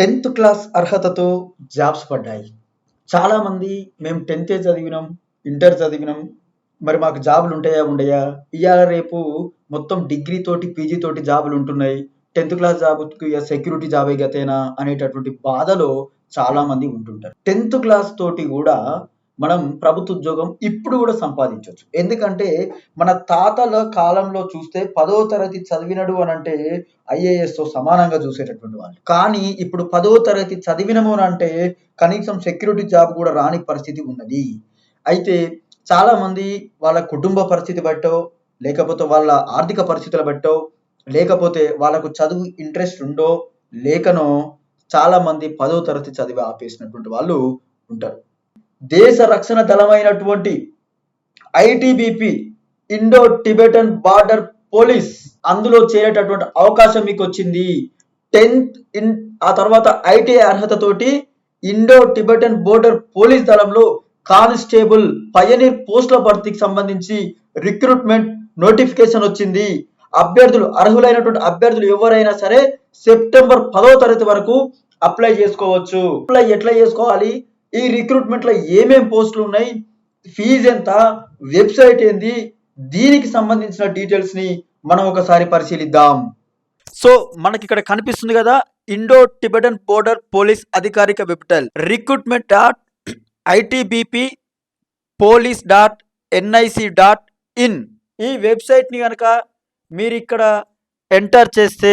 Tenth class అర్హతతో jobs పడ్డాయి. చాలామంది మేము టెన్తే చదివినాం ఇంటర్ చదివినాం మరి మాకు జాబులు ఉంటాయా ఉండయా? ఇవాళ రేపు మొత్తం డిగ్రీ తోటి పీజీ తోటి జాబులు ఉంటున్నాయి. టెన్త్ క్లాస్ జాబ్కి సెక్యూరిటీ జాబే గతేనా అనేటటువంటి బాధలో చాలా మంది ఉంటుంటారు. టెన్త్ క్లాస్ తోటి కూడా మనం ప్రభుత్వ ఉద్యోగం ఇప్పుడు కూడా సంపాదించవచ్చు. ఎందుకంటే మన తాతల కాలంలో చూస్తే పదో తరగతి చదివినడు అని అంటే ఐఏఎస్తో సమానంగా చూసేటటువంటి వాళ్ళు. కానీ ఇప్పుడు పదో తరగతి చదివినము అని అంటే కనీసం సెక్యూరిటీ జాబ్ కూడా రాని పరిస్థితి ఉన్నది. అయితే చాలా మంది వాళ్ళ కుటుంబ పరిస్థితి బట్టో లేకపోతే వాళ్ళ ఆర్థిక పరిస్థితుల బట్టో లేకపోతే వాళ్ళకు చదువు ఇంట్రెస్ట్ ఉండో లేకనో చాలా మంది పదో తరగతి చదివి ఆపేసినటువంటి వాళ్ళు ఉంటారు. దేశ రక్షణ దళమైనటువంటి ITBP Indo Tibetan border police అందులో చేరేటటువంటి అవకాశం మీకు వచ్చింది టెన్త్ ఇన్ ఆ తర్వాత ఐటీఐ అర్హతతోటి ఇండో టిబెటన్ బోర్డర్ పోలీస్ దళంలో కానిస్టేబుల్ పయనీర్ పోస్టుల భర్తీకి సంబంధించి రిక్రూట్మెంట్ నోటిఫికేషన్ వచ్చింది. అభ్యర్థులు అర్హులైనటువంటి అభ్యర్థులు ఎవరైనా సరే సెప్టెంబర్ పదో తరగతి వరకు అప్లై చేసుకోవచ్చు. అప్లై ఎట్లా చేసుకోవాలి? ఈ రిక్రూట్మెంట్లో ఏమేం పోస్టులు ఉన్నాయి? ఫీజు ఎంత? వెబ్సైట్ ఏంది? దీనికి సంబంధించిన డీటెయిల్స్ని మనం ఒకసారి పరిశీలిద్దాం. సో మనకి ఇక్కడ కనిపిస్తుంది కదా ఇండో టిబెటన్ బోర్డర్ పోలీస్ అధికారిక వెబ్టైల్ recruitment dot ITBP police dot NIC dot in ఈ వెబ్సైట్ని కనుక మీరు ఇక్కడ ఎంటర్ చేస్తే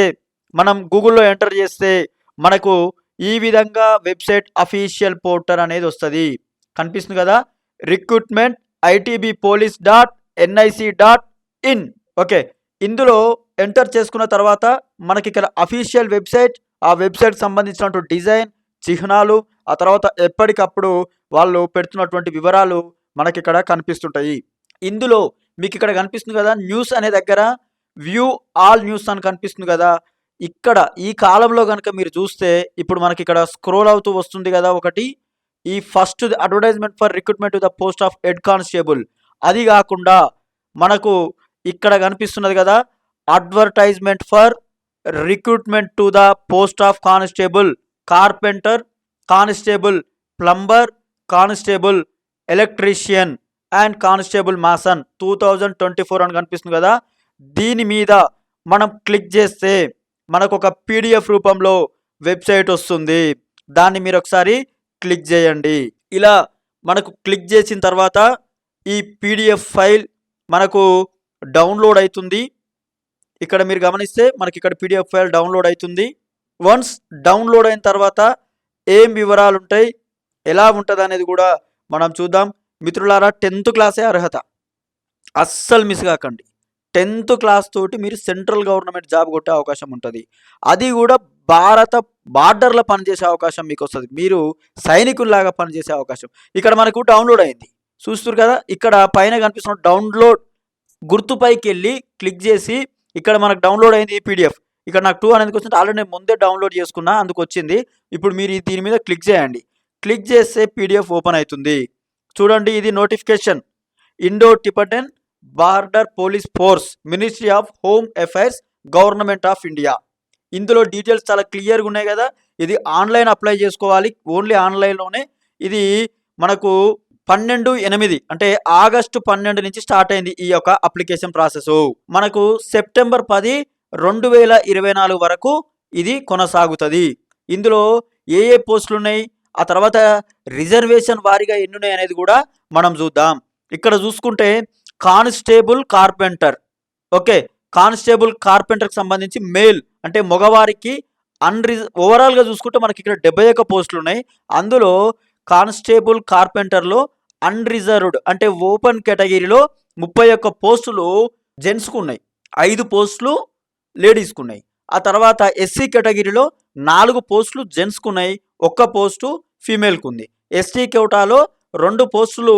మనం గూగుల్లో ఎంటర్ చేస్తే మనకు ఈ విధంగా వెబ్సైట్ అఫీషియల్ పోర్టల్ అనేది వస్తుంది. కనిపిస్తుంది కదా? Recruitment ITB police dot NIC dot in. Okay. ఇందులో ఎంటర్ చేసుకున్న తర్వాత మనకి ఇక్కడ అఫీషియల్ వెబ్సైట్ ఆ వెబ్సైట్ సంబంధించినటువంటి డిజైన్ చిహ్నాలు ఆ తర్వాత ఎప్పటికప్పుడు వాళ్ళు పెడుతున్నటువంటి వివరాలు మనకి ఇక్కడ కనిపిస్తుంటాయి. ఇందులో మీకు ఇక్కడ కనిపిస్తుంది కదా? న్యూస్ అనే దగ్గర వ్యూ ఆల్ న్యూస్ అని కనిపిస్తుంది కదా? ఇక్కడ ఈ కాలంలో కనుక మీరు చూస్తే ఇప్పుడు మనకి ఇక్కడ స్క్రోల్ అవుతూ వస్తుంది కదా ఒకటి. ఈ first advertisement for recruitment to the post of head constable. అది కాకుండా మనకు ఇక్కడ కనిపిస్తున్నది కదా advertisement for recruitment to the post of constable. Carpenter constable. Plumber constable. Electrician and constable mason. Two thousand twenty four అని కనిపిస్తుంది కదా. దీని మీద మనం క్లిక్ చేస్తే మనకు ఒక పీడిఎఫ్ రూపంలో వెబ్సైట్ వస్తుంది. దాన్ని మీరు ఒకసారి క్లిక్ చేయండి. ఇలా మనకు క్లిక్ చేసిన తర్వాత ఈ పీడిఎఫ్ ఫైల్ మనకు డౌన్లోడ్ అవుతుంది ఇక్కడ మీరు గమనిస్తే మనకి ఇక్కడ పీడిఎఫ్ ఫైల్ డౌన్లోడ్ అవుతుంది వన్స్ డౌన్లోడ్ అయిన తర్వాత ఏం వివరాలు ఉంటాయి ఎలా ఉంటుంది అనేది కూడా మనం చూద్దాం. మిత్రులారా టెన్త్ క్లాసే అర్హత. అస్సలు మిస్ కాకండి. టెన్త్ క్లాస్ తోటి మీరు సెంట్రల్ గవర్నమెంట్ జాబ్ కొట్టే అవకాశం ఉంటుంది. అది కూడా భారత బార్డర్లో పనిచేసే అవకాశం మీకు వస్తుంది మీరు సైనికుల్లాగా పనిచేసే అవకాశం. ఇక్కడ మనకు డౌన్లోడ్ అయింది. చూస్తున్నారు కదా? ఇక్కడ పైన కనిపిస్తున్న డౌన్లోడ్ గుర్తుపైకి వెళ్ళి క్లిక్ చేసి ఇక్కడ మనకు డౌన్లోడ్ అయింది ఈ పీడిఎఫ్. ఇక్కడ నాకు టూ అనేది వచ్చింది. ఆల్రెడీ నేను ముందే డౌన్లోడ్ చేసుకున్నా అందుకు వచ్చింది. ఇప్పుడు మీరు దీని మీద క్లిక్ చేయండి. క్లిక్ చేస్తే పీడిఎఫ్ ఓపెన్ అవుతుంది. చూడండి ఇది notification. Indo Tibetan border police force ministry of home affairs government of India ఇందులో డీటెయిల్స్ చాలా క్లియర్గా ఉన్నాయి కదా. ఇది ఆన్లైన్ అప్లై చేసుకోవాలి. ఓన్లీ ఆన్లైన్లోనే ఇది మనకు పన్నెండు ఎనిమిది అంటే ఆగస్టు పన్నెండు నుంచి స్టార్ట్ అయింది ఈ యొక్క అప్లికేషన్ ప్రాసెస్ మనకు సెప్టెంబర్ పది రెండు వేల ఇరవై నాలుగు వరకు ఇది కొనసాగుతుంది. ఇందులో ఏ ఏ పోస్టులు ఉన్నాయి? ఆ తర్వాత రిజర్వేషన్ వారీగా ఎన్ని ఉన్నాయి అనేది కూడా మనం చూద్దాం. ఇక్కడ చూసుకుంటే కానిస్టేబుల్ కార్పెంటర్. ఓకే కానిస్టేబుల్ కార్పెంటర్కి సంబంధించి మేల్ అంటే మగవారికి అన్రిజ ఓవరాల్గా చూసుకుంటే మనకి ఇక్కడ డెబ్బై ఒక్క పోస్టులు ఉన్నాయి. అందులో కానిస్టేబుల్ కార్పెంటర్లో అన్రిజర్వ్డ్ అంటే ఓపెన్ కేటగిరీలో ముప్పై ఒక్క పోస్టులు జెంట్స్కు ఉన్నాయి. ఐదు పోస్టులు లేడీస్కు ఉన్నాయి. ఆ తర్వాత ఎస్సీ కేటగిరీలో నాలుగు పోస్టులు జెంట్స్కు ఉన్నాయి. ఒక్క పోస్టు ఫీమేల్కు ఉంది. ఎస్టీ కోటాలో రెండు పోస్టులు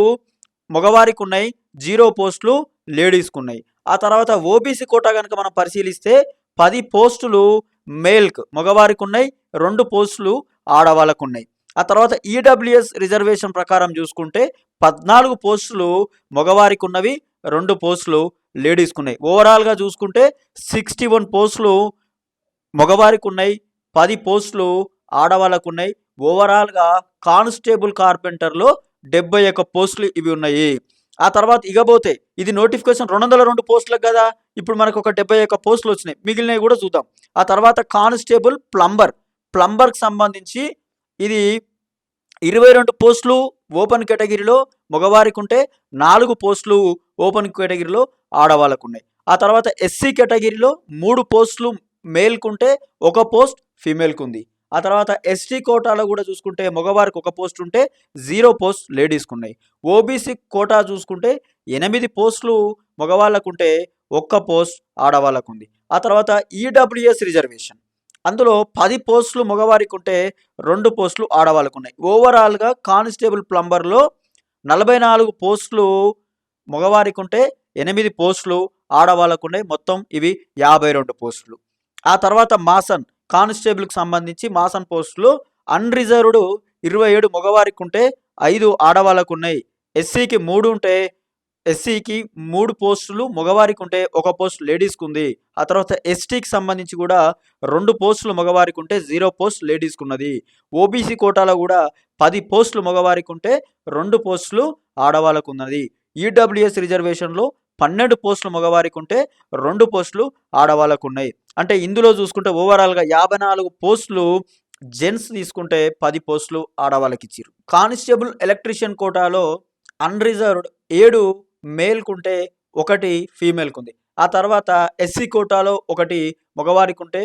మగవారికి ఉన్నాయి. జీరో పోస్టులు లేడీస్కు ఉన్నాయి. ఆ తర్వాత ఓబీసీ కోటా కనుక మనం పరిశీలిస్తే పది పోస్టులు మేల్క్ మగవారికి ఉన్నాయి రెండు పోస్టులు ఆడవాళ్ళకు ఉన్నాయి. ఆ తర్వాత ఈడబ్ల్యూఎస్ రిజర్వేషన్ ప్రకారం చూసుకుంటే పద్నాలుగు పోస్టులు మగవారికి ఉన్నవి రెండు పోస్టులు లేడీస్కు ఉన్నాయి. ఓవరాల్గా చూసుకుంటే సిక్స్టీ వన్ పోస్టులు మగవారికి ఉన్నాయి పది పోస్టులు ఆడవాళ్ళకు ఉన్నాయి. ఓవరాల్గా కానిస్టేబుల్ కార్పెంటర్లో డెబ్బై ఒక్క పోస్టులు ఇవి ఉన్నాయి. ఆ తర్వాత ఇకపోతే ఇది నోటిఫికేషన్ రెండు వందల రెండు పోస్టులకు కదా? ఇప్పుడు మనకు ఒక డెబ్బై ఒక్క పోస్టులు వచ్చినాయి. మిగిలినవి కూడా చూద్దాం. ఆ తర్వాత కానిస్టేబుల్ ప్లంబర్. ప్లంబర్కి సంబంధించి ఇది ఇరవై రెండు పోస్టులు ఓపెన్ కేటగిరీలో మగవారికి ఉంటే నాలుగు పోస్టులు ఓపెన్ కేటగిరీలో ఆడవాళ్ళకు ఉన్నాయి. ఆ తర్వాత ఎస్సీ కేటగిరీలో మూడు పోస్టులు మేల్కుంటే ఒక పోస్ట్ ఫీమేల్కు ఉంది. ఆ తర్వాత ఎస్టీ కోటాలో కూడా చూసుకుంటే మగవారికి ఒక పోస్ట్ ఉంటే జీరో పోస్ట్ లేడీస్కి ఉన్నాయి ఓబీసీ కోటా చూసుకుంటే ఎనిమిది పోస్టులు మగవాళ్ళకు ఉంటే ఒక్క పోస్ట్ ఆడవాళ్ళకు ఉంది ఆ తర్వాత ఈడబ్ల్యూఎస్ రిజర్వేషన్. అందులో పది పోస్టులు మగవారికి ఉంటే రెండు పోస్టులు ఆడవాళ్ళకు ఉన్నాయి ఓవరాల్గా కానిస్టేబుల్ ప్లంబర్లో నలభై నాలుగు పోస్టులు మగవారికి ఉంటే ఎనిమిది పోస్టులు ఆడవాళ్ళకు ఉన్నాయి మొత్తం ఇవి యాభై రెండు పోస్టులు. ఆ తర్వాత మాసన్. కానిస్టేబుల్కి సంబంధించి మాసన్ పోస్టులు అన్రిజర్వ్డ్ ఇరవై ఏడు మగవారికి ఉంటే ఐదు ఆడవాళ్ళకు ఉన్నాయి ఎస్సీకి మూడు ఉంటే ఎస్సీకి మూడు పోస్టులు మగవారికి ఉంటే ఒక పోస్ట్ లేడీస్కి ఉంది ఆ తర్వాత ఎస్టీకి సంబంధించి కూడా రెండు పోస్టులు మగవారికి ఉంటే జీరో పోస్ట్ లేడీస్కి ఉన్నది ఓబీసీ కోటాలో కూడా పది పోస్టులు మగవారికి ఉంటే రెండు పోస్టులు ఆడవాళ్ళకు ఉన్నది ఈడబ్ల్యూఎస్ రిజర్వేషన్లో పన్నెండు పోస్టులు మగవారికి ఉంటే రెండు పోస్టులు ఆడవాళ్ళకు ఉన్నాయి. అంటే ఇందులో చూసుకుంటే ఓవరాల్గా యాభై నాలుగు పోస్టులు జెంట్స్ తీసుకుంటే పది పోస్టులు ఆడవాళ్ళకి ఇచ్చారు కానిస్టేబుల్ ఎలక్ట్రీషియన్ కోటాలో అన్రిజర్వ్డ్ ఏడు మేల్కు ఉంటే ఒకటి ఫీమేల్కు ఉంది ఆ తర్వాత ఎస్సీ కోటాలో ఒకటి మగవారికి ఉంటే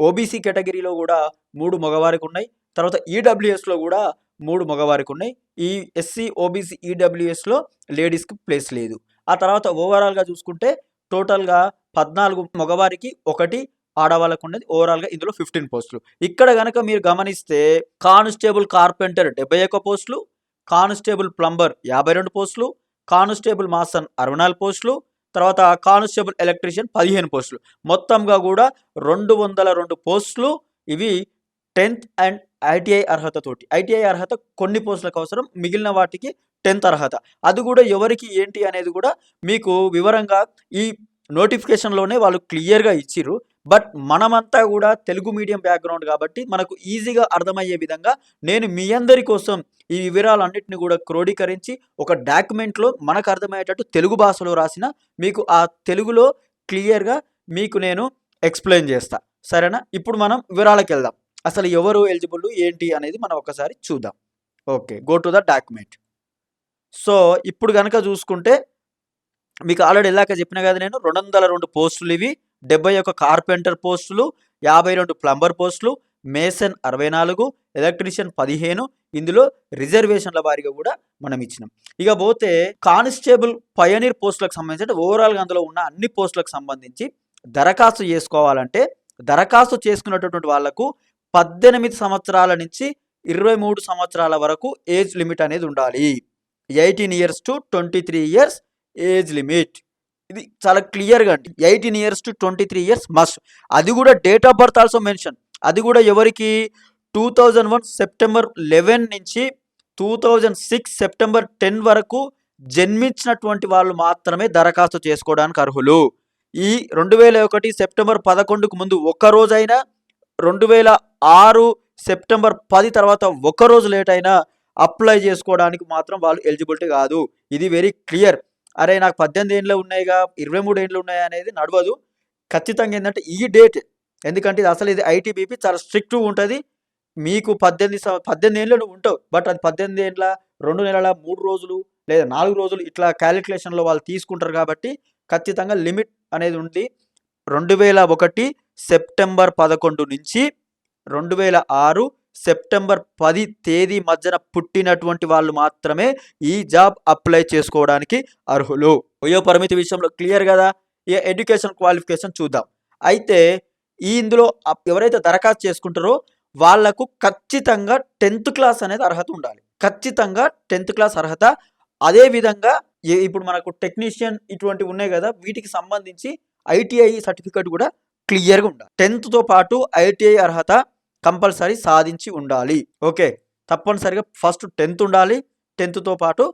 ఓబీసీ కేటగిరీలో కూడా మూడు మగవారికి ఉన్నాయి తర్వాత ఈడబ్ల్యూఎస్లో కూడా మూడు మగవారికి ఉన్నాయి ఈ ఎస్సీ ఓబీసీ ఈడబ్ల్యూఎస్లో లేడీస్కి ప్లేస్ లేదు. ఆ తర్వాత ఓవరాల్గా చూసుకుంటే టోటల్గా పద్నాలుగు మగవారికి ఒకటి ఆడవాళ్ళకు ఉన్నది. ఓవరాల్గా ఇందులో ఫిఫ్టీన్ పోస్టులు ఇక్కడ కనుక మీరు గమనిస్తే కానిస్టేబుల్ కార్పెంటర్ డెబ్బై ఒక్క పోస్టులు కానిస్టేబుల్ ప్లంబర్ యాభై రెండు పోస్టులు కానిస్టేబుల్ మాసన్ అరవై నాలుగు పోస్టులు తర్వాత కానిస్టేబుల్ ఎలక్ట్రీషియన్ పదిహేను పోస్టులు మొత్తంగా కూడా రెండు వందల రెండు పోస్టులు ఇవి టెన్త్ అండ్ ఐటీఐ అర్హతతోటి ఐటీఐ అర్హత కొన్ని పోస్టులకు అవసరం. మిగిలిన వాటికి టెన్త్ అర్హత అది కూడా ఎవరికి ఏంటి అనేది కూడా మీకు వివరంగా ఈ నోటిఫికేషన్లోనే వాళ్ళు క్లియర్గా ఇచ్చిర్రు. బట్ మనమంతా కూడా తెలుగు మీడియం బ్యాక్గ్రౌండ్ కాబట్టి మనకు ఈజీగా అర్థమయ్యే విధంగా నేను మీ అందరి కోసం ఈ వివరాలన్నింటినీ కూడా క్రోడీకరించి ఒక డాక్యుమెంట్లో మనకు అర్థమయ్యేటట్టు తెలుగు భాషలో రాసిన మీకు ఆ తెలుగులో క్లియర్గా మీకు నేను ఎక్స్ప్లెయిన్ చేస్తా. సరేనా? ఇప్పుడు మనం వివరాలకు వెళ్దాం అసలు ఎవరు ఎలిజిబుల్ ఏంటి అనేది మనం ఒకసారి చూద్దాం. Okay. Go to the document. So ఇప్పుడు కనుక చూసుకుంటే మీకు ఆల్రెడీ ఇలాక చెప్పిన కదా నేను రెండు వందల రెండు పోస్టులు ఇవి డెబ్బై ఒక కార్పెంటర్ పోస్టులు యాభై రెండు ప్లంబర్ పోస్టులు మేసన్ అరవై నాలుగు ఎలక్ట్రీషియన్ పదిహేను ఇందులో రిజర్వేషన్ల వారిగా కూడా మనం ఇచ్చినాం. ఇక పోతే కానిస్టేబుల్ పయనీర్ పోస్టులకు సంబంధించి అంటే ఓవరాల్గా అందులో ఉన్న అన్ని పోస్టులకు సంబంధించి దరఖాస్తు చేసుకోవాలంటే దరఖాస్తు చేసుకున్నటువంటి వాళ్ళకు పద్దెనిమిది సంవత్సరాల నుంచి ఇరవై మూడు సంవత్సరాల వరకు ఏజ్ లిమిట్ అనేది ఉండాలి. Eighteen years to twenty three years age limit. ఇది చాలా క్లియర్గా అండి. Eighteen years to twenty three years must. అది కూడా date of birth also mention. అది కూడా ఎవరికి? Two thousand one September eleven నుంచి two thousand six September ten వరకు జన్మించినటువంటి వాళ్ళు మాత్రమే దరఖాస్తు చేసుకోవడానికి అర్హులు. ఈ రెండు వేల ఒకటి సెప్టెంబర్ పదకొండుకు ముందు ఒక్క రోజైనా రెండు వేల ఆరు సెప్టెంబర్ పది తర్వాత ఒక రోజు లేట్ అయినా అప్లై చేసుకోవడానికి మాత్రం వాళ్ళు ఎలిజిబిలిటీ కాదు. ఇది వెరీ క్లియర్ అరే నాకు పద్దెనిమిది ఏళ్ళు ఉన్నాయిగా ఇరవై మూడు ఏళ్ళు ఉన్నాయి అనేది నడవదు. ఖచ్చితంగా ఏంటంటే ఈ డేట్ ఎందుకంటే ఇది అసలు ఇది ఐటీబీపీ చాలా స్ట్రిక్ట్ ఉంటుంది. మీకు పద్దెనిమిది పద్దెనిమిది ఏళ్ళు నువ్వు ఉంటావు. బట్ అది పద్దెనిమిది ఏళ్ళ రెండు నెలల మూడు రోజులు లేదా నాలుగు రోజులు ఇట్లా క్యాలిక్యులేషన్లో వాళ్ళు తీసుకుంటారు కాబట్టి ఖచ్చితంగా లిమిట్ అనేది ఉంది. రెండు వేల ఒకటి సెప్టెంబర్ పదకొండు నుంచి రెండు వేల ఆరు సెప్టెంబర్ పది తేదీ మధ్యన పుట్టినటువంటి వాళ్ళు మాత్రమే ఈ జాబ్ అప్లై చేసుకోవడానికి అర్హులు. వయో పరిమితి విషయంలో క్లియర్ కదా? ఈ ఎడ్యుకేషన్ క్వాలిఫికేషన్ చూద్దాం. అయితే ఈ ఇందులో అప్- ఎవరైతే దరఖాస్తు చేసుకుంటారో వాళ్ళకు ఖచ్చితంగా టెన్త్ క్లాస్ అనేది అర్హత ఉండాలి. ఖచ్చితంగా టెన్త్ క్లాస్ అర్హత. అదే విధంగా ఏ- ఇప్పుడు మనకు టెక్నీషియన్ ఇటువంటివి ఉన్నాయి కదా వీటికి సంబంధించి ఐటీఐ సర్టిఫికేట్ కూడా క్లియర్గా ఉండాలి. టెన్త్తో పాటు ఐటీఐ అర్హత కంపల్సరీ సాధించి ఉండాలి. ఓకే. తప్పనిసరిగా ఫస్ట్ టెన్త్ ఉండాలి. టెన్త్తో పాటు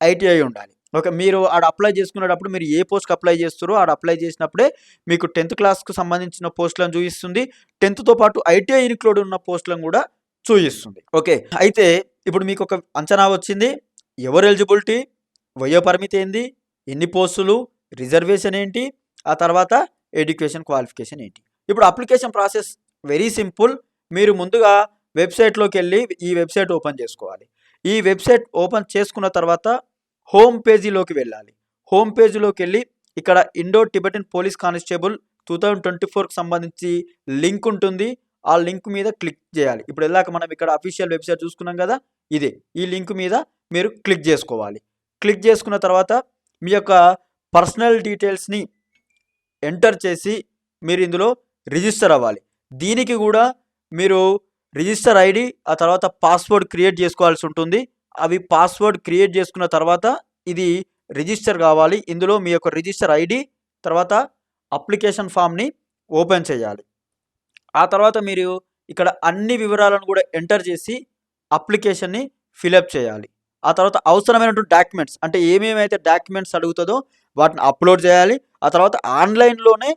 ఐటీఐ ఉండాలి. ఓకే. మీరు ఆడ అప్లై చేసుకునేటప్పుడు మీరు ఏ పోస్ట్కి అప్లై చేస్తారో ఆడ అప్లై చేసినప్పుడే మీకు టెన్త్ క్లాస్కు సంబంధించిన పోస్టులను చూపిస్తుంది టెన్త్తో పాటు ఐటీఐ ఇన్క్లూడ్ ఉన్న పోస్టులను కూడా చూపిస్తుంది ఓకే. అయితే ఇప్పుడు మీకు ఒక అంచనా వచ్చింది. ఎవరు ఎలిజిబిలిటీ? వయో పరిమితి ఏంది? ఎన్ని పోస్టులు? రిజర్వేషన్ ఏంటి? ఆ తర్వాత ఎడ్యుకేషన్ క్వాలిఫికేషన్ ఏంటి? ఇప్పుడు అప్లికేషన్ ప్రాసెస్ వెరీ సింపుల్. మీరు ముందుగా వెబ్సైట్లోకి వెళ్ళి ఈ వెబ్సైట్ ఓపెన్ చేసుకోవాలి. ఈ వెబ్సైట్ ఓపెన్ చేసుకున్న తర్వాత హోమ్ పేజీలోకి వెళ్ళాలి. హోమ్ పేజీలోకి వెళ్ళి ఇక్కడ Indo Tibetan police constable two thousand twenty ఫోర్కి సంబంధించి లింక్ ఉంటుంది. ఆ లింక్ మీద క్లిక్ చేయాలి. ఇప్పుడు వెళ్ళాక మనం ఇక్కడ అఫీషియల్ వెబ్సైట్ చూసుకున్నాం కదా ఇదే. ఈ లింక్ మీద మీరు క్లిక్ చేసుకోవాలి. క్లిక్ చేసుకున్న తర్వాత మీ యొక్క పర్సనల్ డీటెయిల్స్ని ఎంటర్ చేసి మీరు ఇందులో రిజిస్టర్ అవ్వాలి. దీనికి కూడా మీరు రిజిస్టర్ ఐడి ఆ తర్వాత పాస్వర్డ్ క్రియేట్ చేసుకోవాల్సి ఉంటుంది. అవి పాస్వర్డ్ క్రియేట్ చేసుకున్న తర్వాత ఇది రిజిస్టర్ కావాలి. ఇందులో మీ యొక్క రిజిస్టర్ ఐడి తర్వాత అప్లికేషన్ ఫామ్ని ఓపెన్ చేయాలి. ఆ తర్వాత మీరు ఇక్కడ అన్ని వివరాలను కూడా ఎంటర్ చేసి అప్లికేషన్ని ఫిలప్ చేయాలి. ఆ తర్వాత అవసరమైనటువంటి డాక్యుమెంట్స్ అంటే ఏమేమైతే డాక్యుమెంట్స్ అడుగుతుందో వాటిని అప్లోడ్ చేయాలి. ఆ తర్వాత ఆన్లైన్లోనే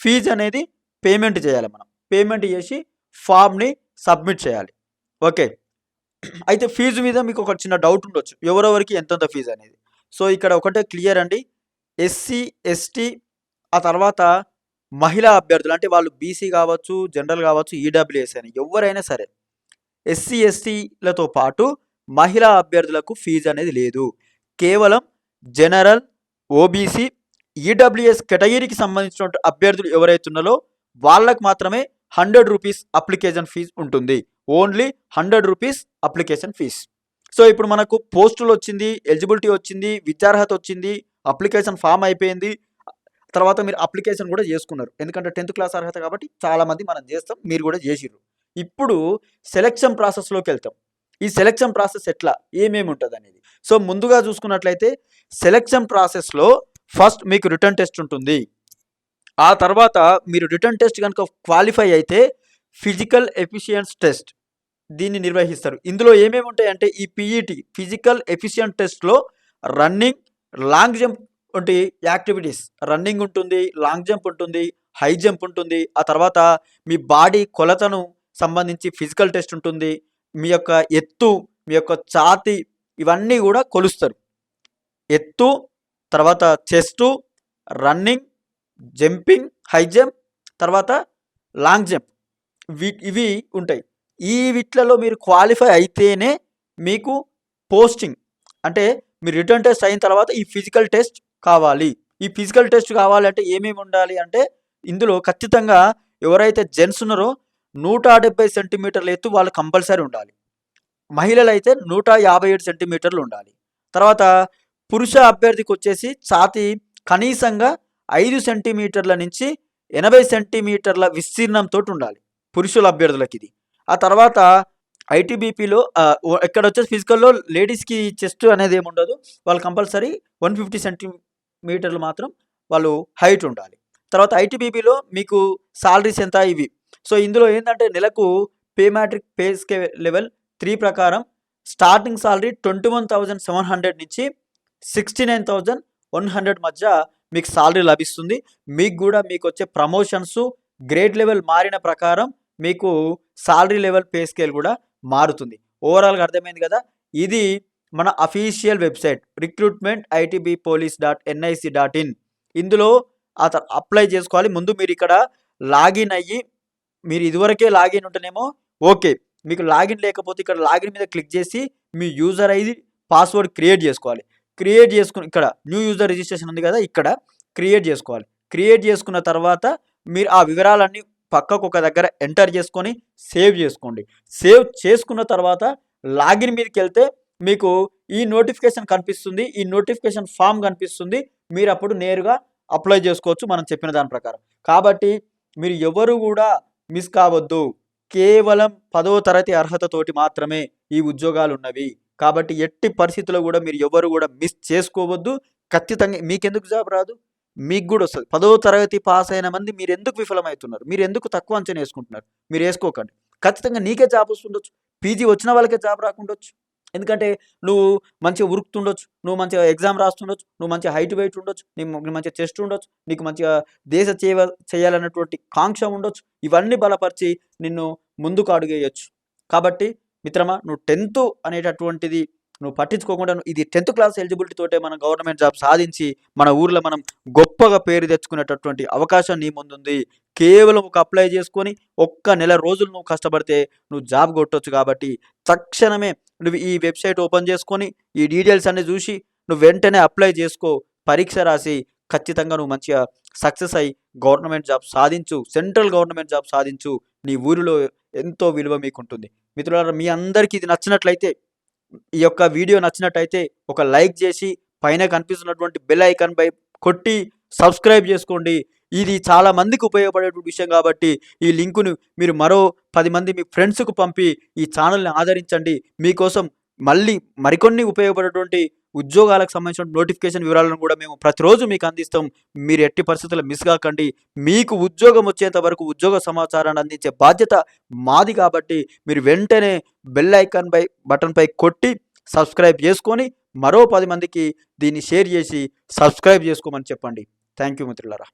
ఫీజు అనేది పేమెంట్ చేయాలి మనం. పేమెంట్ చేసి ఫామ్ని సబ్మిట్ చేయాలి. ఓకే. అయితే ఫీజు మీద మీకు ఒక చిన్న డౌట్ ఉండొచ్చు. ఎవరెవరికి ఎంతెంత ఫీజు అనేది. సో ఇక్కడ ఒకటే క్లియర్ అండి. ఎస్సీ ఎస్టీ ఆ తర్వాత మహిళా అభ్యర్థులు అంటే వాళ్ళు బీసీ కావచ్చు జనరల్ కావచ్చు ఈడబ్ల్యూఎస్ అని ఎవరైనా సరే. ఎస్సీ ఎస్టీలతో పాటు మహిళా అభ్యర్థులకు ఫీజు అనేది లేదు. కేవలం జనరల్ ఓబీసీ ఈడబ్ల్యూఎస్ కేటగిరీకి సంబంధించిన అభ్యర్థులు ఎవరైతున్నారో వాళ్ళకు మాత్రమే హండ్రెడ్ రూపీస్ అప్లికేషన్ ఫీజు ఉంటుంది. Only hundred rupees application fee. So ఇప్పుడు మనకు పోస్టులు వచ్చింది ఎలిజిబిలిటీ వచ్చింది విద్యార్హత వచ్చింది అప్లికేషన్ ఫామ్ అయిపోయింది. తర్వాత మీరు అప్లికేషన్ కూడా చేసుకున్నారు. ఎందుకంటే టెన్త్ క్లాస్ అర్హత కాబట్టి చాలామంది మనం చేస్తాం మీరు కూడా చేసిర్రు. ఇప్పుడు సెలెక్షన్ ప్రాసెస్లోకి వెళ్తాం. ఈ సెలెక్షన్ ప్రాసెస్ ఎట్లా? ఏమేమి ఉంటుంది అనేది. సో ముందుగా చూసుకున్నట్లయితే సెలెక్షన్ ప్రాసెస్లో ఫస్ట్ మీకు రిటర్న్ టెస్ట్ ఉంటుంది. ఆ తర్వాత మీరు రిటర్న్ టెస్ట్ కనుక క్వాలిఫై అయితే ఫిజికల్ ఎఫిషియన్స్ టెస్ట్ దీన్ని నిర్వహిస్తారు. ఇందులో ఏమేమి ఉంటాయంటే ఈ పిఈటి ఫిజికల్ ఎఫిషియెంట్ టెస్ట్లో రన్నింగ్ లాంగ్ జంప్ వంటి యాక్టివిటీస్. రన్నింగ్ ఉంటుంది లాంగ్ జంప్ ఉంటుంది హై జంప్ ఉంటుంది. ఆ తర్వాత మీ బాడీ కొలతను సంబంధించి ఫిజికల్ టెస్ట్ ఉంటుంది. మీ యొక్క ఎత్తు మీ యొక్క ఛాతి ఇవన్నీ కూడా కొలుస్తారు. ఎత్తు తర్వాత chest running jumping high jump తర్వాత లాంగ్ జంప్. వీ ఇవి ఉంటాయి. ఈ వీటిలలో మీరు క్వాలిఫై అయితేనే మీకు పోస్టింగ్. అంటే మీరు రిటర్న్ టెస్ట్ అయిన తర్వాత ఈ ఫిజికల్ టెస్ట్ కావాలి. ఈ ఫిజికల్ టెస్ట్ కావాలంటే ఏమేమి ఉండాలి అంటే ఇందులో ఖచ్చితంగా ఎవరైతే జెంట్స్ ఉన్నారో నూట డెబ్బై సెంటీమీటర్ల ఎత్తు వాళ్ళు కంపల్సరీ ఉండాలి. మహిళలు అయితే నూట యాభై ఏడు సెంటీమీటర్లు ఉండాలి. తర్వాత పురుష అభ్యర్థికి వచ్చేసి ఛాతి కనీసంగా ఐదు సెంటీమీటర్ల నుంచి ఎనభై సెంటీమీటర్ల విస్తీర్ణంతో ఉండాలి పురుషుల అభ్యర్థులకి ఇది ఆ తర్వాత ఐటీబీపీలో ఇక్కడ వచ్చేసి ఫిజికల్లో లేడీస్కి చెస్ట్ అనేది ఏమి ఉండదు వాళ్ళు కంపల్సరీ వన్ ఫిఫ్టీ సెంటీమీటర్లు మాత్రం వాళ్ళు హైట్ ఉండాలి. తర్వాత ఐటీబీపీలో మీకు సాలరీస్ ఎంత ఇవి. సో ఇందులో ఏంటంటే నెలకు pay matrix pay scale level three ప్రకారం starting salary twenty one thousand seven hundred నుంచి sixty nine thousand one hundred మధ్య మీకు సాలరీ లభిస్తుంది. మీకు కూడా మీకు వచ్చే ప్రమోషన్స్ గ్రేడ్ లెవెల్ మారిన ప్రకారం మీకు సాలరీ లెవెల్ పే స్కేల్ కూడా మారుతుంది. ఓవరాల్గా అర్థమైంది కదా? ఇది మన official website recruitment ITB police dot NIC dot in. ఇందులో అతను అప్లై చేసుకోవాలి. ముందు మీరు ఇక్కడ లాగిన్ అయ్యి మీరు ఇదివరకే లాగిన్ ఉంటేనేమో ఓకే. మీకు లాగిన్ లేకపోతే ఇక్కడ లాగిన్ మీద క్లిక్ చేసి మీ యూజర్ ఐడి పాస్వర్డ్ క్రియేట్ చేసుకోవాలి. క్రియేట్ చేసుకుని ఇక్కడ న్యూ యూజర్ రిజిస్ట్రేషన్ ఉంది కదా ఇక్కడ క్రియేట్ చేసుకోవాలి. క్రియేట్ చేసుకున్న తర్వాత మీరు ఆ వివరాలన్నీ పక్కకు ఒక దగ్గర ఎంటర్ చేసుకొని సేవ్ చేసుకోండి. సేవ్ చేసుకున్న తర్వాత లాగిన్ మీదకి వెళ్తే మీకు ఈ నోటిఫికేషన్ కనిపిస్తుంది ఈ నోటిఫికేషన్ ఫామ్ కనిపిస్తుంది మీరు అప్పుడు నేరుగా అప్లై చేసుకోవచ్చు మనం చెప్పిన దాని ప్రకారం. కాబట్టి మీరు ఎవరు కూడా మిస్ కావద్దు. కేవలం పదవ తరగతి అర్హతతోటి మాత్రమే ఈ ఉద్యోగాలు ఉన్నవి. కాబట్టి ఎట్టి పరిస్థితుల్లో కూడా మీరు ఎవరు కూడా మిస్ చేసుకోవద్దు. ఖచ్చితంగా మీకెందుకు జాబ్ రాదు? మీకు కూడా వస్తుంది. పదవ తరగతి పాస్ అయిన మంది మీరు ఎందుకు విఫలమవుతున్నారు? మీరు ఎందుకు తక్కువ అంచనా వేసుకుంటున్నారు? మీరు వేసుకోకండి. ఖచ్చితంగా నీకే జాబ్ వస్తుండొచ్చు. పీజీ వచ్చిన వాళ్ళకే జాబ్ రాకుండొచ్చు. ఎందుకంటే నువ్వు మంచిగా ఉరుకుతుండొచ్చు. నువ్వు మంచిగా ఎగ్జామ్ రాస్తుండొచ్చు. నువ్వు మంచిగా హైట్ వెయిట్ ఉండొచ్చు. నీకు మంచిగా చెస్ట్ ఉండొచ్చు. నీకు మంచిగా దేశ చేయ చేయాలన్నటువంటి కాంక్ష ఉండొచ్చు. ఇవన్నీ బలపరిచి నిన్ను ముందుకు అడుగేయచ్చు. కాబట్టి మిత్రమా నువ్వు టెన్త్ అనేటటువంటిది నువ్వు పట్టించుకోకుండా నువ్వు ఇది టెన్త్ క్లాస్ ఎలిజిబిలిటీ తోటే మనం గవర్నమెంట్ జాబ్ సాధించి మన ఊర్లో మనం గొప్పగా పేరు తెచ్చుకునేటటువంటి అవకాశం నీ ముందుంది. కేవలం ఒక అప్లై చేసుకొని ఒక్క నెల రోజులు నువ్వు కష్టపడితే నువ్వు జాబ్ కొట్టొచ్చు కాబట్టి తక్షణమే నువ్వు ఈ వెబ్సైట్ ఓపెన్ చేసుకొని ఈ డీటెయిల్స్ అన్ని చూసి నువ్వు వెంటనే అప్లై చేసుకో. పరీక్ష రాసి ఖచ్చితంగా నువ్వు మంచిగా సక్సెస్ అయ్యి గవర్నమెంట్ జాబ్ సాధించు. సెంట్రల్ గవర్నమెంట్ జాబ్ సాధించు. నీ ఊరిలో ఎంతో విలువ మీకు ఉంటుంది మిత్రులారా మీ అందరికీ ఇది నచ్చినట్లయితే ఈ యొక్క వీడియో నచ్చినట్టయితే ఒక లైక్ చేసి పైన కనిపిస్తున్నటువంటి బెల్ ఐకాన్ పై కొట్టి సబ్స్క్రైబ్ చేసుకోండి. ఇది చాలా మందికి ఉపయోగపడేటువంటి విషయం కాబట్టి ఈ లింకును మీరు మరో పది మంది మీ ఫ్రెండ్స్కు పంపి ఈ ఛానల్ని ఆదరించండి. మీకోసం మళ్ళీ మరికొన్ని ఉపయోగపడేటువంటి ఉద్యోగాలకు సంబంధించిన నోటిఫికేషన్ వివరాలను కూడా మేము ప్రతిరోజు మీకు అందిస్తాం. మీరు ఎట్టి పరిస్థితుల్లో మిస్ కాకండి. మీకు ఉద్యోగం వచ్చేంత వరకు ఉద్యోగ సమాచారాన్ని అందించే బాధ్యత మాది కాబట్టి మీరు వెంటనే బెల్ ఐకాన్ పై బటన్ పై కొట్టి సబ్స్క్రైబ్ చేసుకొని మరో పది మందికి దీన్ని షేర్ చేసి సబ్స్క్రైబ్ చేసుకోమని చెప్పండి. థ్యాంక్ యూ మిత్రులారా.